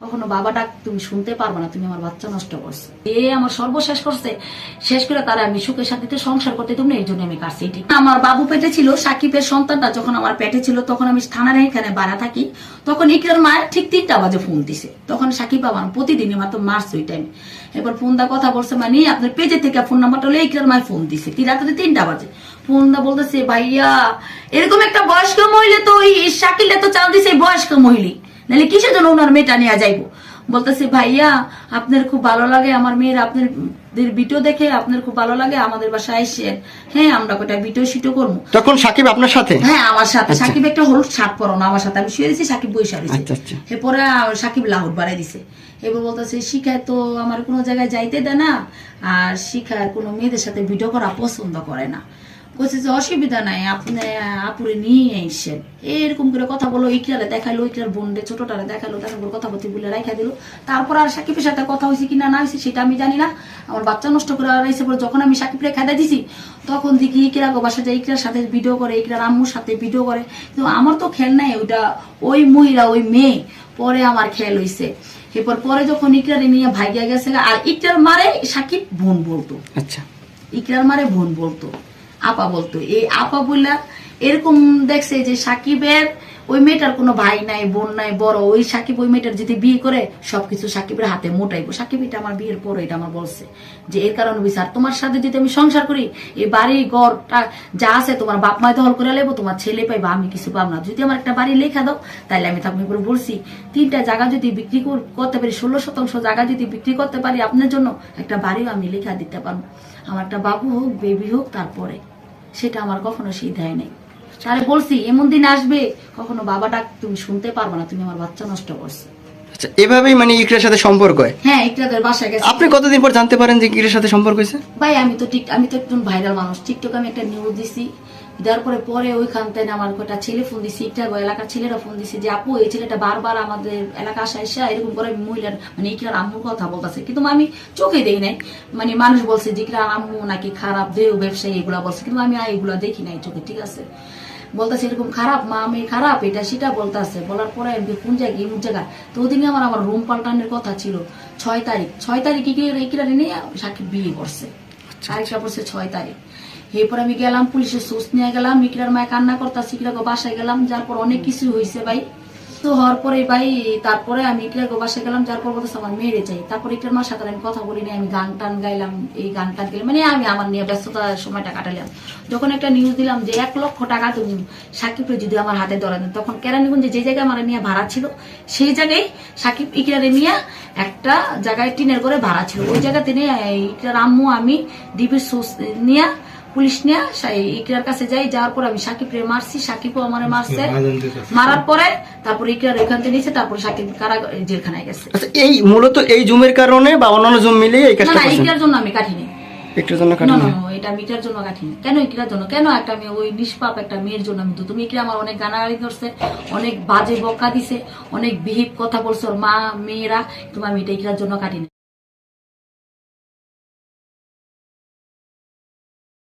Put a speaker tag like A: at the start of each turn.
A: কখনো বাবা ডাক তুমি শুনতে পারবে না, তুমি আমার বাচ্চা নষ্ট করছ। এ আমার সর্বশেষ করছে, শেষ করে তারা আমি সুখের সাথে সংসার করতে তুমি এই জন্য আমি এটি আমার বাবু পেটে ছিল, সাকিবের সন্তানটা যখন আমার পেটে ছিল, তখন আমি থানার এখানে বাড়া থাকি। তখন ইকরার মায়ের ঠিক তিনটা বাজে ফোন দিছে। তখন সাকিব আমার প্রতিদিনই মাত্র মার্চ ওই টাইমে এবার ফোন দা কথা বলছে মানে আপনার পেজে থেকে ফোন নাম্বারটা হলে ইকরার মায়ের ফোন দিছে। তিন রাত্রে তিনটা বাজে। ফোন দা বলতেছে, ভাইয়া, এরকম একটা বয়স্ক মহিলা তো ওই শাকিলটা তো চাল দিছে বয়স্ক মহিলা। নাহলে কিসের জন্য ওনার মেয়েটা নিয়ে যাইবো? বলতেছে ভাইয়া আপনার খুব ভালো লাগে আমার মেয়ের আপনার ভিডিও দেখে আপনার খুব ভালো লাগে আমাদের বাসায় এসে হ্যাঁ আমরা কটা ভিডিও শিটো করব।
B: তখন সাকিব আপনার সাথে?
A: হ্যাঁ আমার সাথে।
B: আচ্ছা।
A: সাকিব একটা হলুদ শার্ট পরানো আমার সাথে। আমি শুয়ে দিছি সাকিব বই সারিছে
B: আচ্ছা, আচ্ছা।
A: এরপরে সাকিব লাহুর বাড়াই দিছে। এবার বলতেছে শিখায় তো আমার কোনো জায়গায় যাইতে দেয় না আর শিখায় কোনো মেয়েদের সাথে ভিডিও করা পছন্দ করে না। বলছে যে অসুবিধা নাই আপনি আপুরে নিয়ে এসেন এরকম করে কথা বলো ইকরালে দেখাইলো ইকরার বোনরে ছোটটারে দেখাল তারপর কথা বলতে বলে রাখা দিল। তারপর আর সাকিবের সাথে কথা হয়েছে কিনা না হয়েছে সেটা আমি জানি না। আমার বাচ্চা নষ্ট করে আড়াইছে পরে যখন আমি সাকিবরে খেদা দিছি তখন দেখি ইকরা গো বাসা যায় ইকরার সাথে ভিডিও করে ইকরার আম্মুর সাথে ভিডিও করে। কিন্তু আমার তো খেল নাই ওইটা ওই মহিলা ওই মেয়ে পরে আমার খেয়াল হয়েছে এরপর পরে যখন ইকরারে নিয়ে ভাগিয়া গেছে আর ইকরার মারে সাকিব বোন বলতো।
B: আচ্ছা।
A: ইকরার মারে বোন বলতো। আপা বলতো। এই আপা বললা এরকম দেখছে যে সাকিবের ওই মেয়েটার কোনো ভাই নাই, বোন নাই, বড়। ওই সাকিব ওই মেয়েটার যদি বিয়ে করে, সবকিছু সাকিবের হাতে মোটাইবো। সাকিব এটা আমার বিয়ের পর এটা আমার বলছে যে, এর কারণে বিচার তোমার সাথে যদি আমি সংসার করি, এই বাড়ি ঘরটা যা আছে তোমার বাপ মায় দখল করে লেবো, তোমার ছেলে পাইবা, আমি কিছু পাব না। যদি আমার একটা বাড়ি লেখা দাও তাহলে আমি তাকে করে বলছি, তিনটা জায়গা যদি বিক্রি করতে পারি, ষোলো শতাংশ জায়গা যদি বিক্রি করতে পারি, আপনার জন্য একটা বাড়িও আমি লেখা দিতে পারব। আমার একটা বাবু হোক বেবি হোক, তারপরে সেটা আমার কখনো সেই দেয় নেই। তাহলে বলছি এমন দিন আসবে কখনো বাবাটা ডাক তুমি শুনতে পারবে না তুমি আমার বাচ্চা নষ্ট করছ।
B: আচ্ছা এভাবেই মানে ইকরার সাথে সম্পর্ক হয়?
A: হ্যাঁ ইকরাদের বাসায় গেছে।
B: আপনি কতদিন পর জানতে পারেন যে ইকরার সাথে সম্পর্ক হয়েছে?
A: ভাই আমি তো টিক আমি তো একটু ভাইরাল মানুষ। টিকটকে আমি একটা নিউজ দিছি। দেওয়ার পরে পরে ওইখান থেকে আমার কটা ছেলে ফোন দিছি, একটা এলাকার ছেলেরা ফোন দিছে যে, আপু, এই ছেলেটা বারবার আমাদের এলাকা আসা এসে এরকম করে মহিলার মানে ইকরার আম্মুর কথা বলতেছে। কিন্তু আমি চোখে দেই নাই। মানে মানুষ বলছে যে ইকরার আম্মু নাকি খারাপ, দেহ ব্যবসায়ী, এগুলা বলছে। কিন্তু আমি এগুলা দেখি নাই চোখে, ঠিক আছে? বলতেছে, এরকম খারাপ, মা আমি খারাপ, এটা সেটা বলতেছে। বলার পরে আমি কোন জায়গায় কোন জায়গায়? তো ওদিকে আমার আমার রুম পাল্টানোর কথা ছিল। ছয় তারিখ ছয় তারিখ ইকরারে নিয়ে সাকিব বিয়ে করছে। তারিখটা পড়ছে ছয় তারিখ। এরপর আমি গেলাম, পুলিশের সোর্স নিয়ে গেলাম ইকরার মায় কান্না করতা ইকরাকে বাসায় গেলাম, যার পর অনেক কিছু হয়েছে ভাই। তো হওয়ার পরে ভাই, তারপরে আমি ইকরাকে বাসায় গেলাম, যার পর বলতেছে আমার মেরে চাই। তারপর ইকরার মার সাথে আমি কথা বলি না আমি গান টান গাইলাম, এই গান টান গেলাম মানে আমি আমার নিয়ে ব্যস্ততার সময়টা কাটালাম। যখন একটা নিউজ দিলাম যে এক লক্ষ টাকা তুমি সাকিবরে যদি আমার হাতে ধরা দেন তখন কেরানীগঞ্জে যে জায়গায় আমার নিয়ে ভাড়া ছিল, সেই জায়গায় সাকিব ইকরারে নিয়ে একটা জায়গায় টিনের করে ভাড়া ছিল। ওই জায়গাতে নিয়ে এই ইকরার আম্মু, আমি ডিবির সোর্স নিয়ে পুলিশ নিয়ে সেই ইকরার কাছে যাই যাওয়ার পর আমি সাকিবরে মারছি সাকিবও আমার মারছে। মারার পরে তারপর ইকরার ওইখান থেকে নিয়েছে তারপর সাকিব কারা জেলখানায় গেছে।
B: আচ্ছা এই মূলত এই জুমের কারণে বা অন্যান্য জুম মিলিয়ে এই কাজটা
A: না ইকরার জন্য আমি কাটিনি
B: একটুর জন্য
A: না না না, এটা আমি ইকরার জন্য কাটিনি কেন ইকরার জন্য? কেন একটা মেয়ে ওই নিষ্পাপ একটা মেয়ের জন্য আমি তো তুমি ইকরা আমার অনেক গানাগাড়ি ধরছে অনেক বাজে বকা দিছে অনেক বিহিব কথা বলছে ওর মা মেয়েরা তুমি আমি এটা ইকরার জন্য কাটিনি